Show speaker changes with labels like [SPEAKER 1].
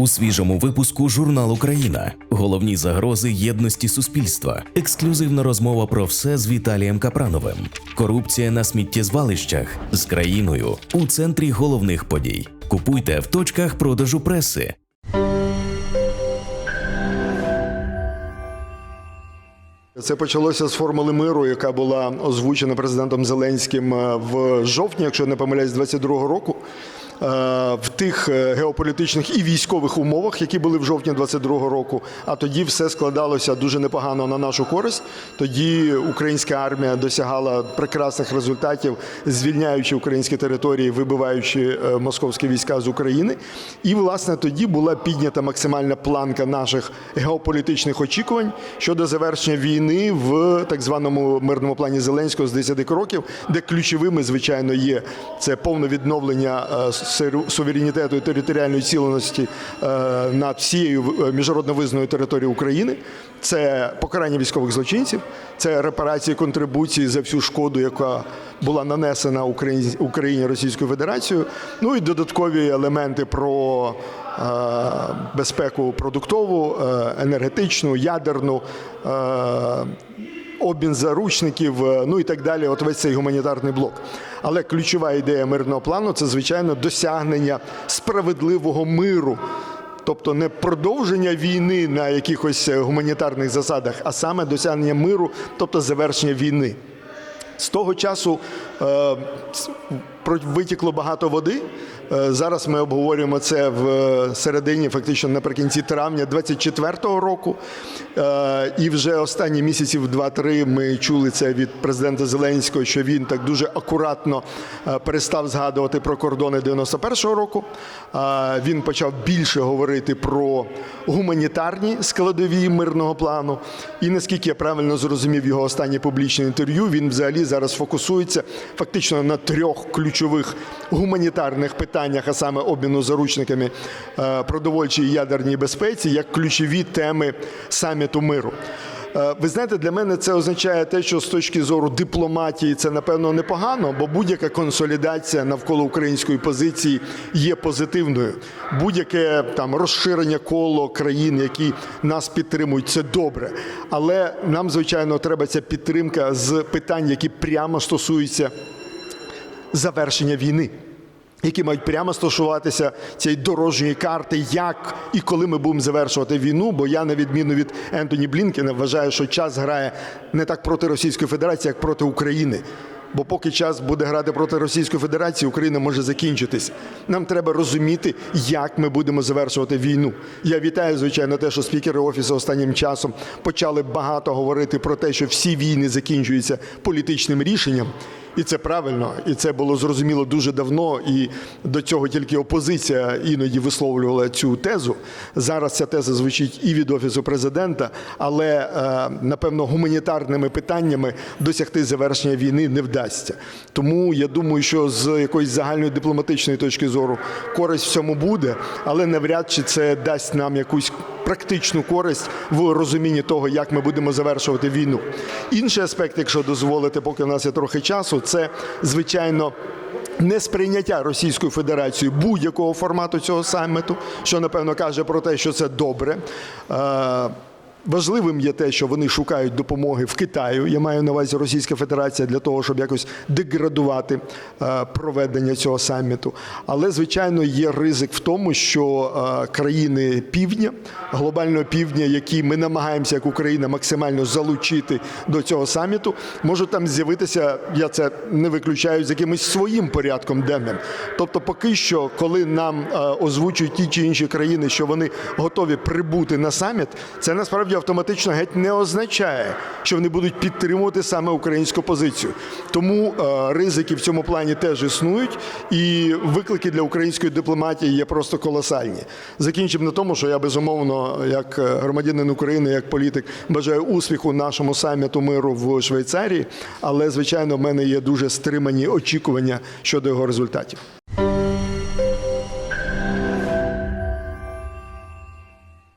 [SPEAKER 1] У свіжому випуску журнал Україна. Головні загрози єдності суспільства. Ексклюзивна розмова про все з Віталієм Капрановим. Корупція на сміттєзвалищах з країною у центрі головних подій. Купуйте в точках продажу преси.
[SPEAKER 2] Це почалося з формули миру, яка була озвучена президентом Зеленським е, в жовтні, якщо не помиляюсь, 22-го року. Е, В тих е, геополітичних і військових умовах, які були в жовтні 22-го року, а тоді все складалося дуже непогано на нашу користь. Тоді українська армія досягала прекрасних результатів, звільняючи українські території, вибиваючи е, московські війська з України. І власне тоді була піднята максимальна планка наших геополітичних очікувань щодо завершення війни в так званому мирному плані Зеленського з 10 кроків, де ключовими, звичайно, є це повне відновлення суверенітету і територіальної ціленості е, над всією е, міжнародно визнаною територією України. Це покарання військових злочинців, це репарації контрибуції за всю шкоду, яка була нанесена Україні, Російською Федерацією. Ну і додаткові елементи про е, безпеку продуктову, енергетичну, ядерну. Обмін заручників, е, ну і так далі, от весь цей гуманітарний блок. Але ключова ідея мирного плану це, звичайно, досягнення справедливого миру. Тобто не продовження війни на якихось е, гуманітарних засадах, а саме досягнення миру, тобто завершення війни. З того часу витікло багато води. Е, зараз ми обговорюємо це в е, середині, фактично наприкінці травня 24-го року. Е, і вже останні місяців 2-3 ми чули це від президента Зеленського, що він так дуже акуратно е, перестав згадувати про кордони 91-го року. Е, він почав більше говорити про гуманітарні складові мирного плану. І наскільки я правильно зрозумів його останнє публічне інтерв'ю, він взагалі зараз фокусується фактично на трьох ключових гуманітарних питаннях, а саме обміну заручниками продовольчої продовольчій і ядерній безпеці, як ключові теми саміту миру. Е, Ви знаєте, для мене це означає те, що з точки зору дипломатії це напевно непогано, бо будь-яка консолідація навколо української позиції є позитивною. Будь-яке там розширення коло країн, які нас підтримують, це добре. Але нам, звичайно, треба ця підтримка з питань, які прямо стосуються завершення війни. Які мають прямо стосуватися цієї дорожньої карти, як і коли ми будемо завершувати війну. Бо я, на відміну від Ентоні Блінкена, вважаю, що час грає не так проти Російської Федерації, як проти України. Бо поки час буде грати проти Російської Федерації, Україна може закінчитись. Нам треба розуміти, як ми будемо завершувати війну. Я вітаю, звичайно, те, що спікери офісу останнім часом почали багато говорити про те, що всі війни закінчуються політичним рішенням. І це правильно, і це було зрозуміло дуже давно. І до цього тільки опозиція іноді висловлювала цю тезу. Зараз ця теза звучить і від офісу президента, але е, напевно гуманітарними питаннями досягти завершення війни не вдасться. Тому я думаю, що з якоїсь загальної дипломатичної точки зору користь в цьому буде, але навряд чи це дасть нам якусь практичну користь в розумінні того, як ми будемо завершувати війну. Інший аспект, якщо дозволите, поки у нас є трохи часу, це звичайно. Несприйняття Російською Федерацією будь-якого формату цього саміту, що напевно каже про те, що це добре. Важливим є те, що вони шукають допомоги в Китаю. Я маю на увазі Російська Федерація для того, щоб якось деградувати е, проведення цього саміту. Але звичайно є ризик в тому, що е, країни півдня, глобального півдня, які ми намагаємося як Україна максимально залучити до цього саміту, можуть там з'явитися. Я це не виключаю з якимось своїм порядком денним. Тобто, поки що, коли нам е, озвучують ті чи інші країни, що вони готові прибути на саміт, це насправді автоматично геть не означає, що вони будуть підтримувати саме українську позицію. Тому е, ризики в цьому плані теж існують, і виклики для української дипломатії є просто колосальні. Закінчимо на тому, що я безумовно, як е, громадянин України, як політик, бажаю успіху нашому саміту миру в Швейцарії, але звичайно, в мене є дуже стримані очікування щодо його результатів.